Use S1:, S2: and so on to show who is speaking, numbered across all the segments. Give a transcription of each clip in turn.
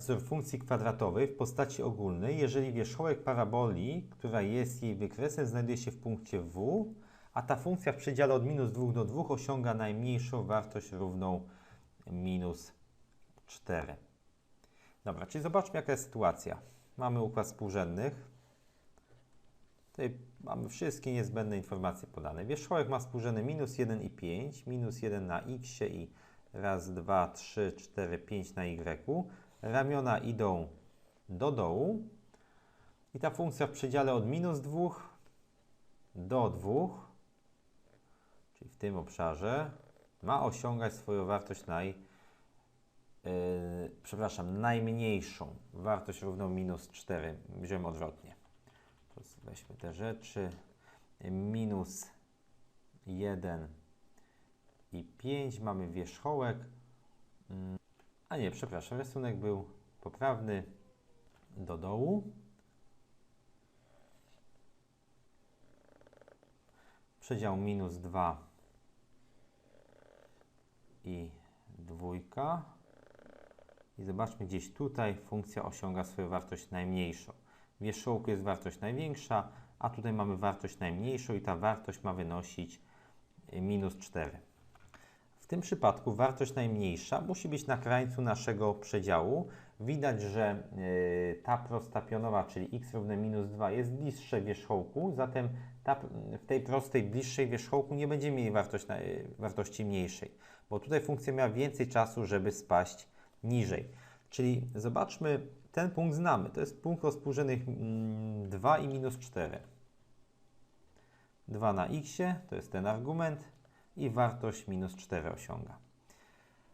S1: wzór funkcji kwadratowej w postaci ogólnej, jeżeli wierzchołek paraboli, która jest jej wykresem, znajduje się w punkcie W, a ta funkcja w przedziale od minus 2 do 2 osiąga najmniejszą wartość równą minus 4. Dobra, czyli zobaczmy jaka jest sytuacja. Mamy układ współrzędnych. Tutaj mamy wszystkie niezbędne informacje podane. Wierzchołek ma współrzędne minus 1 i 5, minus 1 na x i raz, dwa, trzy, cztery, pięć na y. Ramiona idą do dołu i ta funkcja w przedziale od minus 2 do 2, czyli w tym obszarze, ma osiągać swoją wartość naj, yy, przepraszam, najmniejszą wartość równą minus 4. Wziąłem odwrotnie. Weźmy te rzeczy. Minus 1 i 5 mamy wierzchołek. A nie, przepraszam, rysunek był poprawny do dołu. Przedział minus 2 i dwójka. I zobaczmy, gdzieś tutaj funkcja osiąga swoją wartość najmniejszą. W wierzchołku jest wartość największa, a tutaj mamy wartość najmniejszą i ta wartość ma wynosić minus 4 tym przypadku wartość najmniejsza musi być na krańcu naszego przedziału. Widać, że y, ta prosta pionowa, czyli x równe minus 2 jest bliższe wierzchołku, zatem ta, w tej prostej bliższej wierzchołku nie będziemy mieli wartość, wartości mniejszej, bo tutaj funkcja miała więcej czasu, żeby spaść niżej. Czyli zobaczmy, ten punkt znamy, to jest punkt rozpórzonych 2 mm, i minus 4. 2 na x, to jest ten argument, i wartość minus 4 osiąga.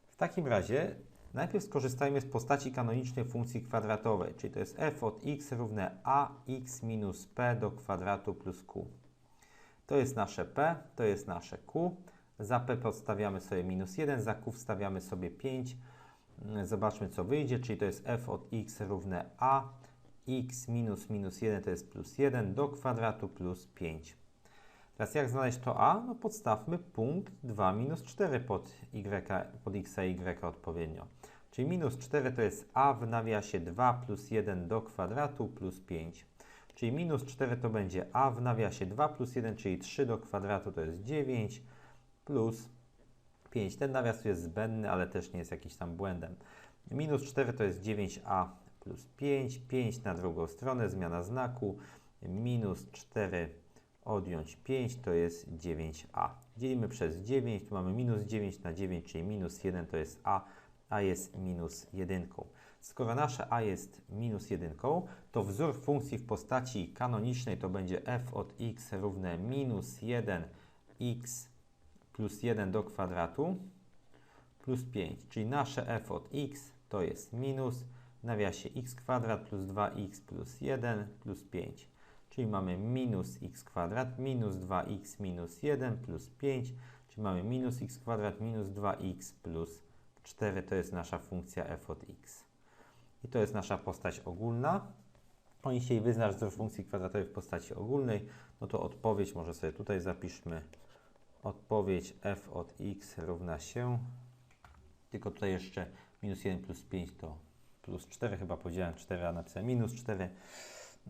S1: W takim razie najpierw skorzystajmy z postaci kanonicznej funkcji kwadratowej, czyli to jest f od x równe ax minus p do kwadratu plus q. To jest nasze p, to jest nasze q. Za p podstawiamy sobie minus 1, za q wstawiamy sobie 5. Zobaczmy co wyjdzie, czyli to jest f od x równe a x minus minus 1 to jest plus 1 do kwadratu plus 5. Teraz jak znaleźć to a? No podstawmy punkt 2 minus 4 pod, y, pod x i y odpowiednio. Czyli minus 4 to jest a w nawiasie 2 plus 1 do kwadratu plus 5. Czyli minus 4 to będzie a w nawiasie 2 plus 1, czyli 3 do kwadratu to jest 9 plus 5. Ten nawias jest zbędny, ale też nie jest jakiś tam błędem. Minus 4 to jest 9a plus 5. 5 na drugą stronę, zmiana znaku. Minus 4 odjąć 5 to jest 9a. Dzielimy przez 9, tu mamy minus 9 na 9, czyli minus 1 to jest a, a jest minus 1. Skoro nasze a jest minus 1, to wzór funkcji w postaci kanonicznej to będzie f od x równe minus 1x plus 1 do kwadratu plus 5, czyli nasze f od x to jest minus w nawiasie x kwadrat plus 2x plus 1 plus 5 czyli mamy minus x kwadrat minus 2x minus 1 plus 5, czyli mamy minus x kwadrat minus 2x plus 4, to jest nasza funkcja f od x. I to jest nasza postać ogólna. Oni się wyznacz wzór funkcji kwadratowej w postaci ogólnej, no to odpowiedź może sobie tutaj zapiszmy. Odpowiedź f od x równa się, tylko tutaj jeszcze minus 1 plus 5 to plus 4, chyba podziałem 4, a napisałem minus 4.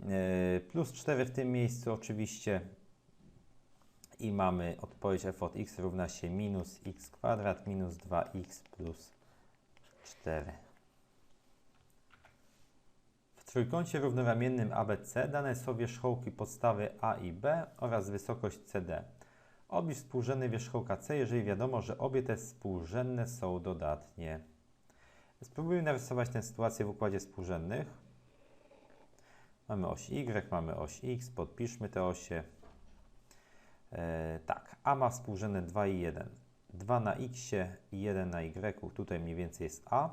S1: E, plus 4 w tym miejscu oczywiście i mamy odpowiedź f od x równa się minus x kwadrat minus 2x plus 4. W trójkącie równoramiennym ABC dane są wierzchołki podstawy A i B oraz wysokość CD. Oblicz współrzędny wierzchołka C, jeżeli wiadomo, że obie te współrzędne są dodatnie. Spróbujmy narysować tę sytuację w układzie współrzędnych. Mamy oś Y, mamy oś X, podpiszmy te osie. E, tak, A ma współrzędne 2 i 1. 2 na X i 1 na Y, tutaj mniej więcej jest A.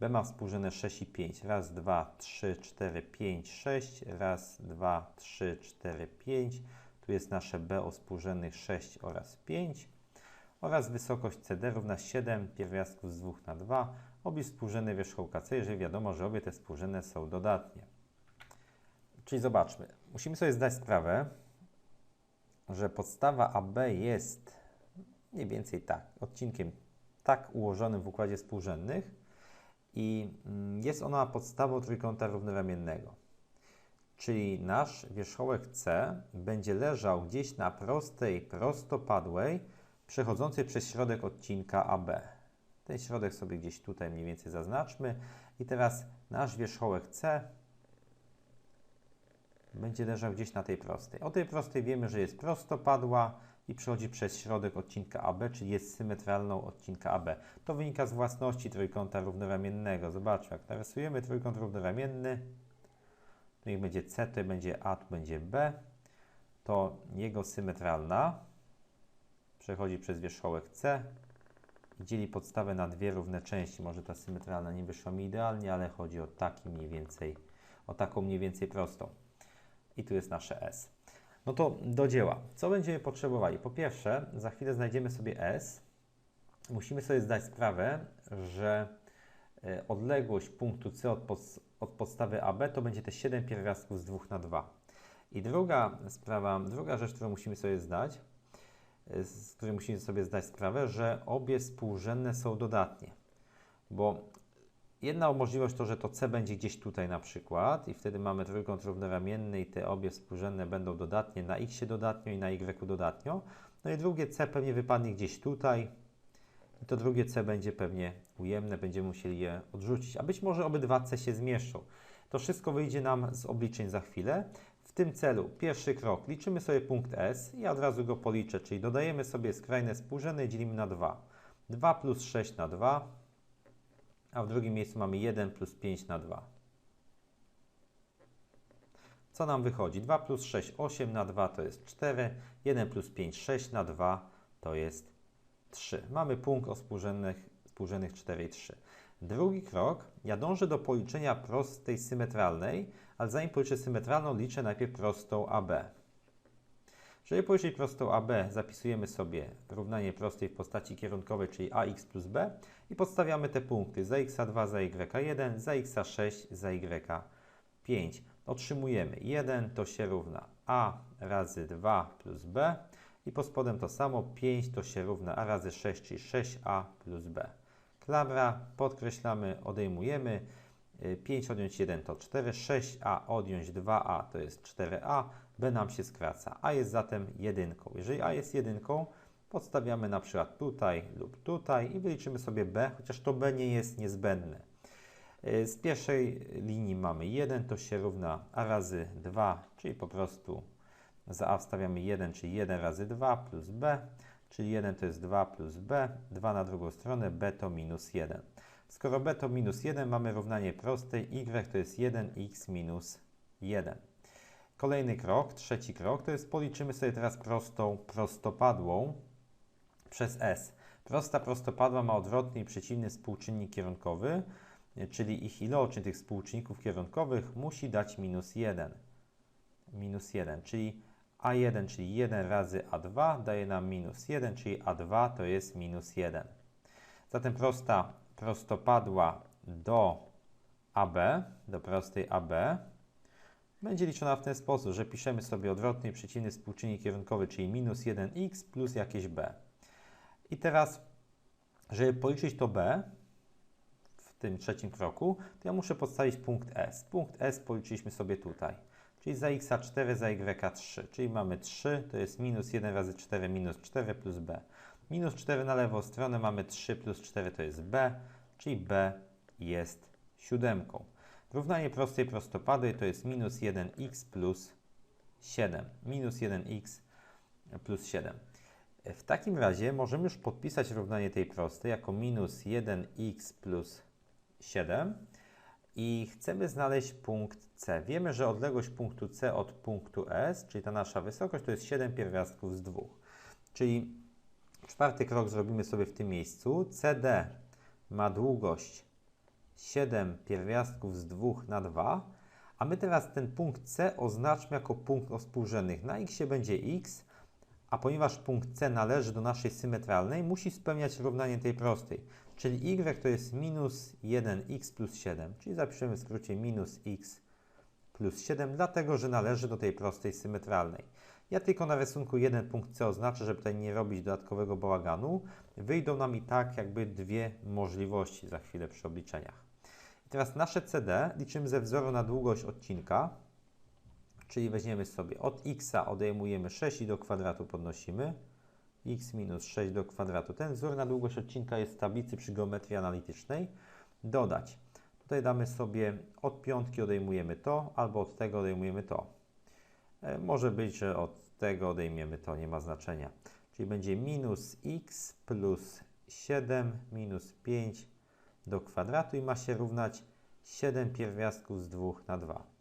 S1: B ma współrzędne 6 i 5. Raz, 2, 3, 4, 5, 6. Raz, 2, 3, 4, 5. Tu jest nasze B o współrzędnych 6 oraz 5. Oraz wysokość CD równa 7 pierwiastków z 2 na 2. Obie współrzędne wierzchołka C, jeżeli wiadomo, że obie te współrzędne są dodatnie. Czyli zobaczmy, musimy sobie zdać sprawę, że podstawa AB jest mniej więcej tak, odcinkiem tak ułożonym w układzie współrzędnych i mm, jest ona podstawą trójkąta równoramiennego. Czyli nasz wierzchołek C będzie leżał gdzieś na prostej, prostopadłej, przechodzącej przez środek odcinka AB. Ten środek sobie gdzieś tutaj mniej więcej zaznaczmy. I teraz nasz wierzchołek C będzie leżał gdzieś na tej prostej. O tej prostej wiemy, że jest prostopadła i przechodzi przez środek odcinka AB, czyli jest symetralną odcinka AB. To wynika z własności trójkąta równoramiennego. Zobaczmy, jak narysujemy trójkąt równoramienny, tu niech będzie C, to będzie A, tu będzie B, to jego symetralna przechodzi przez wierzchołek C i dzieli podstawę na dwie równe części. Może ta symetralna nie wyszła mi idealnie, ale chodzi o taki mniej więcej, o taką mniej więcej prostą. I tu jest nasze S. No to do dzieła. Co będziemy potrzebowali? Po pierwsze, za chwilę znajdziemy sobie S. Musimy sobie zdać sprawę, że e, odległość punktu C od, pod, od podstawy AB to będzie te 7 pierwiastków z 2 na 2. I druga sprawa, druga rzecz, którą musimy sobie zdać, e, z której musimy sobie zdać sprawę, że obie współrzędne są dodatnie. Bo Jedna możliwość to, że to C będzie gdzieś tutaj na przykład i wtedy mamy trójkąt równoramienny i te obie współrzędne będą dodatnie na x dodatnio i na y dodatnio. No i drugie C pewnie wypadnie gdzieś tutaj i to drugie C będzie pewnie ujemne, będziemy musieli je odrzucić. A być może obydwa C się zmieszczą. To wszystko wyjdzie nam z obliczeń za chwilę. W tym celu pierwszy krok, liczymy sobie punkt S, ja od razu go policzę, czyli dodajemy sobie skrajne współrzędne i dzielimy na 2. 2 plus 6 na 2 a w drugim miejscu mamy 1 plus 5 na 2. Co nam wychodzi? 2 plus 6, 8 na 2 to jest 4, 1 plus 5, 6 na 2 to jest 3. Mamy punkt o współrzędnych, współrzędnych 4 i 3. Drugi krok, ja dążę do policzenia prostej symetralnej, ale zanim policzę symetralną, liczę najpierw prostą AB. Żeby policzyć prostą AB, zapisujemy sobie równanie prostej w postaci kierunkowej, czyli ax plus b i podstawiamy te punkty za x2, za y1, za x6, za y5. Otrzymujemy 1 to się równa a razy 2 plus b i pod spodem to samo 5 to się równa a razy 6, czyli 6a plus b. Klabra, podkreślamy, odejmujemy. 5 odjąć 1 to 4, 6a odjąć 2a to jest 4a, b nam się skraca, a jest zatem jedynką. Jeżeli a jest jedynką, podstawiamy na przykład tutaj lub tutaj i wyliczymy sobie b, chociaż to b nie jest niezbędne. Y, z pierwszej linii mamy 1, to się równa a razy 2, czyli po prostu za a wstawiamy 1, czyli 1 razy 2 plus b, czyli 1 to jest 2 plus b, 2 na drugą stronę, b to minus 1. Skoro b to minus 1, mamy równanie prostej, y to jest 1x minus 1. Kolejny krok, trzeci krok, to jest policzymy sobie teraz prostą prostopadłą przez S. Prosta prostopadła ma odwrotny i przeciwny współczynnik kierunkowy, czyli ich iloczyn tych współczynników kierunkowych musi dać minus 1. Minus 1, czyli A1, czyli 1 razy A2 daje nam minus 1, czyli A2 to jest minus 1. Zatem prosta prostopadła do AB, do prostej AB, będzie liczona w ten sposób, że piszemy sobie odwrotny i przeciwny współczynnik kierunkowy, czyli minus 1x plus jakieś b. I teraz, żeby policzyć to b w tym trzecim kroku, to ja muszę podstawić punkt S. Punkt S policzyliśmy sobie tutaj, czyli za x4, za y3, czyli mamy 3, to jest minus 1 razy 4 minus 4 plus b. Minus 4 na lewą stronę mamy 3 plus 4 to jest b, czyli b jest siódemką. Równanie prostej prostopadłej to jest minus 1x plus 7. Minus 1x plus 7. W takim razie możemy już podpisać równanie tej prostej jako minus 1x plus 7 i chcemy znaleźć punkt C. Wiemy, że odległość punktu C od punktu S, czyli ta nasza wysokość, to jest 7 pierwiastków z 2. Czyli czwarty krok zrobimy sobie w tym miejscu. CD ma długość 7 pierwiastków z 2 na 2, a my teraz ten punkt C oznaczmy jako punkt o współrzędnych. Na x będzie x, a ponieważ punkt C należy do naszej symetralnej, musi spełniać równanie tej prostej. Czyli y to jest minus 1x plus 7, czyli zapiszemy w skrócie minus x plus 7, dlatego że należy do tej prostej symetralnej. Ja tylko na rysunku jeden punkt C oznaczę, żeby tutaj nie robić dodatkowego bałaganu. Wyjdą nam i tak jakby dwie możliwości za chwilę przy obliczeniach. Teraz nasze CD liczymy ze wzoru na długość odcinka, czyli weźmiemy sobie od x odejmujemy 6 i do kwadratu podnosimy, x minus 6 do kwadratu. Ten wzór na długość odcinka jest w tablicy przy geometrii analitycznej. Dodać. Tutaj damy sobie od piątki odejmujemy to, albo od tego odejmujemy to. E, może być, że od tego odejmiemy to, nie ma znaczenia. Czyli będzie minus x plus 7 minus 5 do kwadratu i ma się równać 7 pierwiastków z 2 na 2.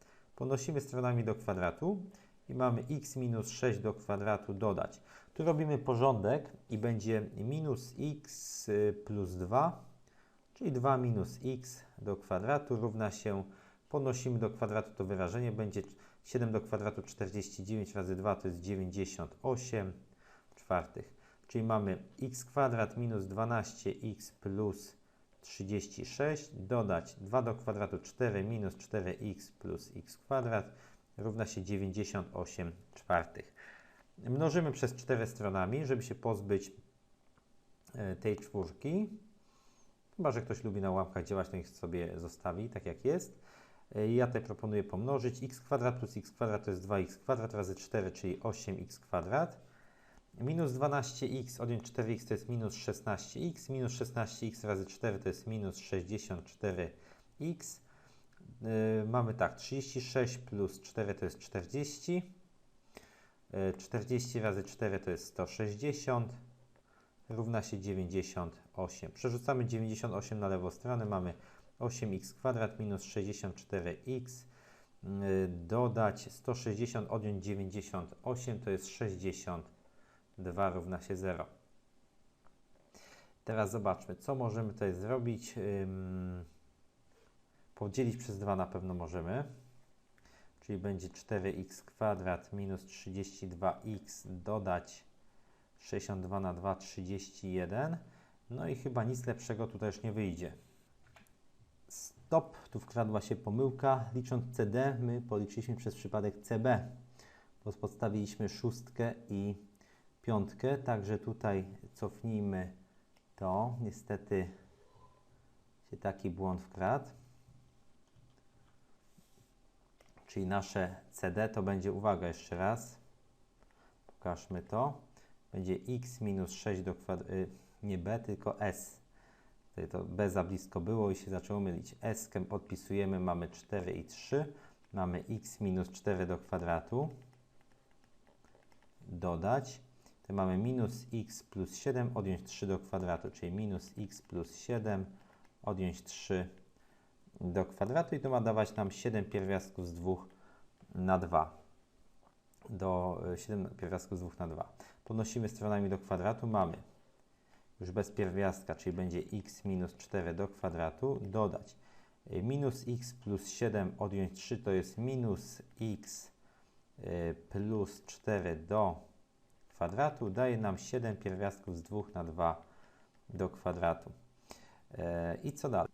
S1: Ponosimy stronami do kwadratu i mamy x minus 6 do kwadratu dodać. Tu robimy porządek i będzie minus x plus 2, czyli 2 minus x do kwadratu równa się, ponosimy do kwadratu to wyrażenie, będzie 7 do kwadratu 49 razy 2 to jest 98 czwartych. Czyli mamy x kwadrat minus 12x plus 36, dodać 2 do kwadratu 4 minus 4x plus x kwadrat równa się 98 czwartych. Mnożymy przez 4 stronami, żeby się pozbyć e, tej czwórki. Chyba, że ktoś lubi na łamkach działać, to niech sobie zostawi tak jak jest. E, ja tutaj proponuję pomnożyć x kwadrat plus x kwadrat to jest 2x kwadrat razy 4, czyli 8x kwadrat. Minus 12x odjąć 4x to jest minus 16x. Minus 16x razy 4 to jest minus 64x. Yy, mamy tak, 36 plus 4 to jest 40. 40 razy 4 to jest 160. Równa się 98. Przerzucamy 98 na lewą stronę. Mamy 8x kwadrat minus 64x. Yy, dodać 160 odjąć 98 to jest 60 2 równa się 0. Teraz zobaczmy, co możemy tutaj zrobić. Podzielić przez 2 na pewno możemy. Czyli będzie 4x kwadrat minus 32x dodać 62 na 2, 31. No i chyba nic lepszego tutaj już nie wyjdzie. Stop, tu wkradła się pomyłka. Licząc CD, my policzyliśmy przez przypadek CB, bo podstawiliśmy szóstkę i piątkę, także tutaj cofnijmy to. Niestety się taki błąd wkradł. Czyli nasze CD to będzie, uwaga jeszcze raz, pokażmy to, będzie x minus 6 do kwadratu, y, nie b, tylko s. Tutaj to b za blisko było i się zaczęło mylić. s podpisujemy, mamy 4 i 3, mamy x minus 4 do kwadratu, dodać to mamy minus x plus 7 odjąć 3 do kwadratu, czyli minus x plus 7 odjąć 3 do kwadratu i to ma dawać nam 7 pierwiastków z 2 na 2. Do 7 e, pierwiastków z 2 na 2. Podnosimy stronami do kwadratu, mamy już bez pierwiastka, czyli będzie x minus 4 do kwadratu, dodać e, minus x plus 7 odjąć 3 to jest minus x e, plus 4 do kwadratu daje nam 7 pierwiastków z 2 na 2 do kwadratu. E, I co dalej?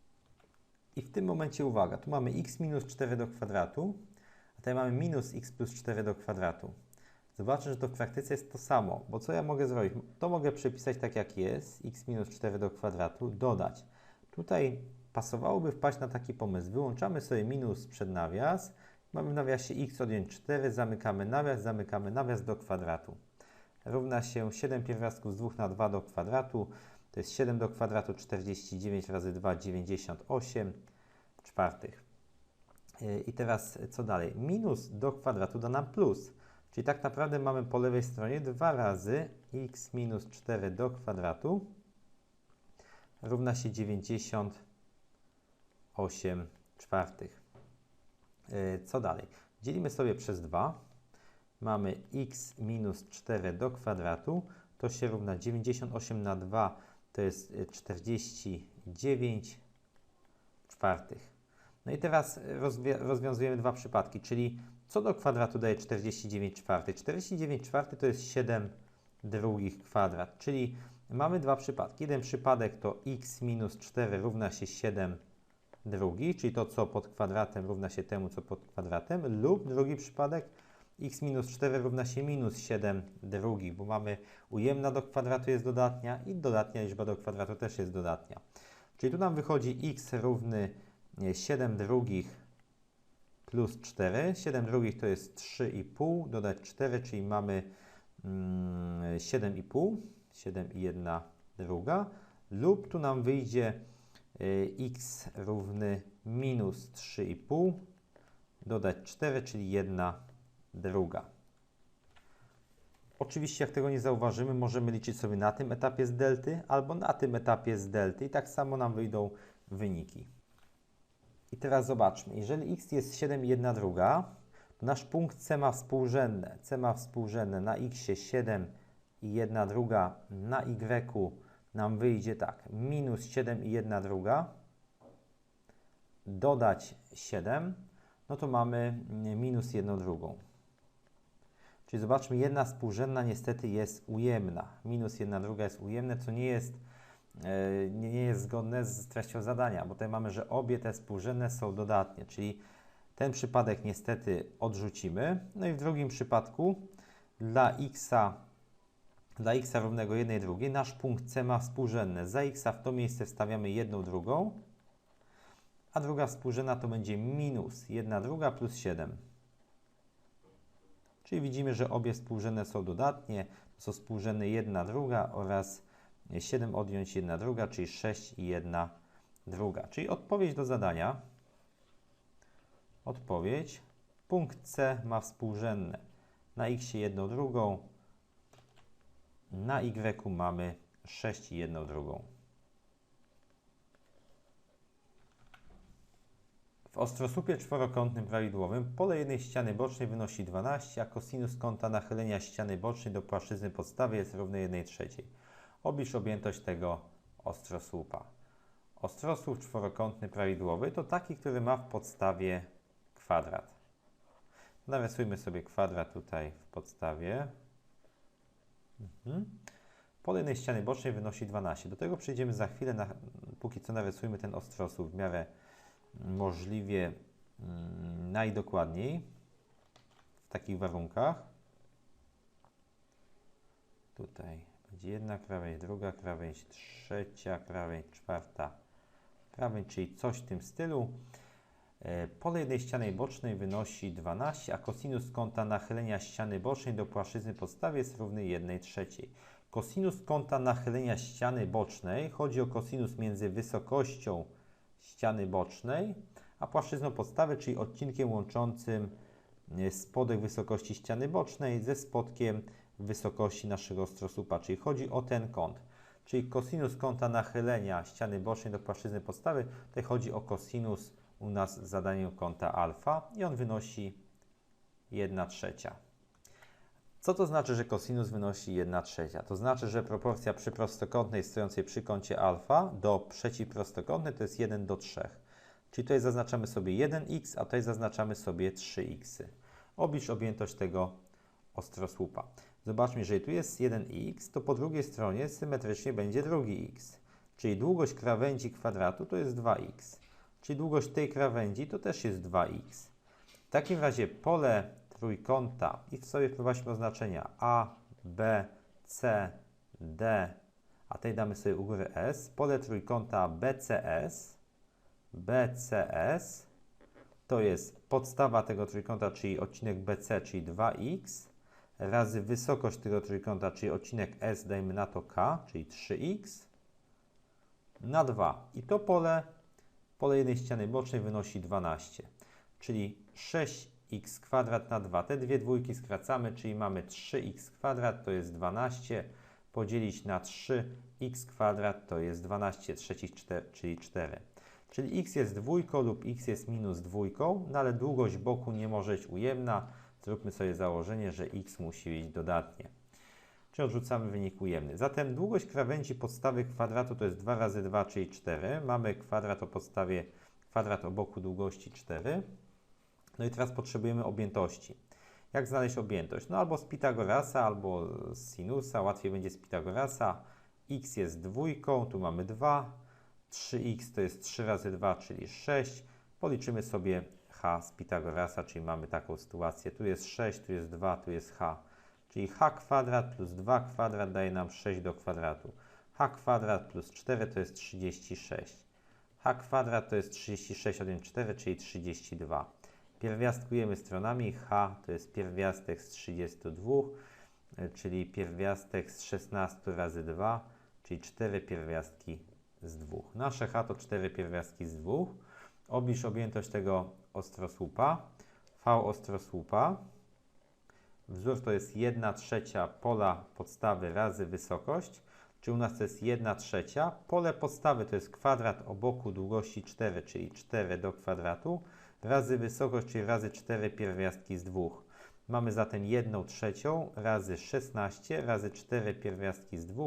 S1: I w tym momencie uwaga, tu mamy x minus 4 do kwadratu, a tutaj mamy minus x plus 4 do kwadratu. Zobaczę, że to w praktyce jest to samo, bo co ja mogę zrobić? To mogę przepisać tak jak jest, x minus 4 do kwadratu, dodać. Tutaj pasowałoby wpaść na taki pomysł. Wyłączamy sobie minus przed nawias, mamy w nawiasie x odjąć 4, zamykamy nawias, zamykamy nawias do kwadratu równa się 7 pierwiastków z 2 na 2 do kwadratu. To jest 7 do kwadratu 49 razy 2, 98 czwartych. I teraz co dalej? Minus do kwadratu da nam plus. Czyli tak naprawdę mamy po lewej stronie 2 razy x minus 4 do kwadratu równa się 98 czwartych. Co dalej? Dzielimy sobie przez 2 mamy x minus 4 do kwadratu, to się równa 98 na 2, to jest 49 y, czwartych. No i teraz rozwiązujemy dwa przypadki, czyli co do kwadratu daje 49 czwartych? 49 czwartych to jest 7 drugich kwadrat, czyli mamy dwa przypadki. Jeden przypadek to x minus 4 równa się 7 drugich, czyli to co pod kwadratem równa się temu co pod kwadratem, lub drugi przypadek x minus 4 równa się minus 7 drugich, bo mamy ujemna do kwadratu jest dodatnia i dodatnia liczba do kwadratu też jest dodatnia. Czyli tu nam wychodzi x równy nie, 7 drugich plus 4. 7 drugich to jest 3,5, dodać 4, czyli mamy mm, 7,5, 7 i 1 druga, lub tu nam wyjdzie y, x równy minus 3,5, dodać 4, czyli 1 druga. Oczywiście, jak tego nie zauważymy, możemy liczyć sobie na tym etapie z delty albo na tym etapie z delty i tak samo nam wyjdą wyniki. I teraz zobaczmy, jeżeli x jest 7 i 1 druga, to nasz punkt C ma współrzędne. C ma współrzędne na x 7 i 1 druga, na y nam wyjdzie tak, minus 7 i 1 druga, dodać 7, no to mamy minus 1 drugą. Czyli zobaczmy, jedna współrzędna niestety jest ujemna. Minus jedna druga jest ujemne, co nie jest, e, nie, jest zgodne z treścią zadania, bo tutaj mamy, że obie te współrzędne są dodatnie, czyli ten przypadek niestety odrzucimy. No i w drugim przypadku dla x dla x równego 1 drugiej nasz punkt C ma współrzędne. Za x w to miejsce wstawiamy jedną drugą, a druga współrzędna to będzie minus 1 druga plus 7. Czyli widzimy, że obie współrzędne są dodatnie. Są współrzędne 1 druga oraz 7 odjąć 1 druga, czyli 6 i 1 druga. Czyli odpowiedź do zadania. Odpowiedź. Punkt C ma współrzędne. Na x 1 drugą, na y mamy 6 i 1 drugą. W ostrosłupie czworokątnym prawidłowym pole jednej ściany bocznej wynosi 12, a kosinus kąta nachylenia ściany bocznej do płaszczyzny podstawy jest równy 1 trzeciej. Obliż objętość tego ostrosłupa. Ostrosłup czworokątny prawidłowy to taki, który ma w podstawie kwadrat. Narysujmy sobie kwadrat tutaj w podstawie. Mhm. Pole jednej ściany bocznej wynosi 12. Do tego przejdziemy za chwilę, na, póki co narysujmy ten ostrosłup w miarę możliwie mm, najdokładniej w takich warunkach. Tutaj będzie jedna krawędź, druga krawędź, trzecia krawędź, czwarta krawędź, czyli coś w tym stylu. E, pole jednej ściany bocznej wynosi 12, a kosinus kąta nachylenia ściany bocznej do płaszczyzny podstawy jest równy 1 trzeciej. Kosinus kąta nachylenia ściany bocznej, chodzi o kosinus między wysokością ściany bocznej, a płaszczyzną podstawy, czyli odcinkiem łączącym e, spodek wysokości ściany bocznej ze spodkiem wysokości naszego ostrosłupa, czyli chodzi o ten kąt. Czyli kosinus kąta nachylenia ściany bocznej do płaszczyzny podstawy, tutaj chodzi o kosinus u nas z zadaniem kąta alfa i on wynosi 1 trzecia. Co to znaczy, że kosinus wynosi 1 trzecia? To znaczy, że proporcja przyprostokątnej stojącej przy kącie alfa do przeciwprostokątnej to jest 1 do 3. Czyli tutaj zaznaczamy sobie 1x, a tutaj zaznaczamy sobie 3x. Obliż objętość tego ostrosłupa. Zobaczmy, jeżeli tu jest 1x, to po drugiej stronie symetrycznie będzie drugi x. Czyli długość krawędzi kwadratu to jest 2x. Czyli długość tej krawędzi to też jest 2x. W takim razie pole trójkąta. I w sobie wprowadźmy oznaczenia A, B, C, D, a tej damy sobie u góry S. Pole trójkąta BCS, BCS to jest podstawa tego trójkąta, czyli odcinek BC, czyli 2x, razy wysokość tego trójkąta, czyli odcinek S, dajmy na to K, czyli 3x, na 2. I to pole, pole jednej ściany bocznej wynosi 12, czyli 6 x kwadrat na 2. Te dwie dwójki skracamy, czyli mamy 3x kwadrat to jest 12, podzielić na 3x kwadrat to jest 12 trzecich, 4, czyli 4. Czyli x jest dwójką lub x jest minus dwójką, no ale długość boku nie może być ujemna. Zróbmy sobie założenie, że x musi być dodatnie. Czyli odrzucamy wynik ujemny. Zatem długość krawędzi podstawy kwadratu to jest 2 razy 2, czyli 4. Mamy kwadrat o podstawie, kwadrat o boku długości 4. No i teraz potrzebujemy objętości. Jak znaleźć objętość? No albo z Pitagorasa, albo z sinusa. Łatwiej będzie z Pitagorasa. x jest dwójką, tu mamy 2. 3x to jest 3 razy 2, czyli 6. Policzymy sobie h z Pitagorasa, czyli mamy taką sytuację. Tu jest 6, tu jest 2, tu jest h. Czyli h kwadrat plus 2 kwadrat daje nam 6 do kwadratu. h kwadrat plus 4 to jest 36. h kwadrat to jest 36 odjąć 4, czyli 32. Pierwiastkujemy stronami. h to jest pierwiastek z 32, e, czyli pierwiastek z 16 razy 2, czyli 4 pierwiastki z 2. Nasze h to 4 pierwiastki z 2. Obliż objętość tego ostrosłupa. V ostrosłupa. Wzór to jest 1 trzecia pola podstawy razy wysokość, czyli u nas to jest 1 trzecia. Pole podstawy to jest kwadrat o boku długości 4, czyli 4 do kwadratu, razy wysokość, czyli razy 4 pierwiastki z 2. Mamy zatem 1 trzecią razy 16 razy 4 pierwiastki z 2.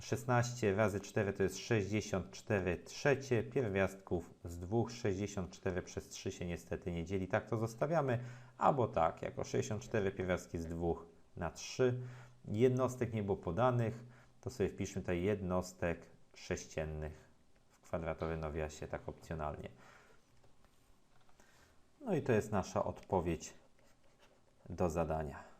S1: 16 razy 4 to jest 64 trzecie pierwiastków z 2. 64 przez 3 się niestety nie dzieli. Tak to zostawiamy. Albo tak, jako 64 pierwiastki z 2 na 3. Jednostek nie było podanych, to sobie wpiszmy tutaj jednostek sześciennych w kwadratowym nawiasie, tak opcjonalnie. No i to jest nasza odpowiedź do zadania.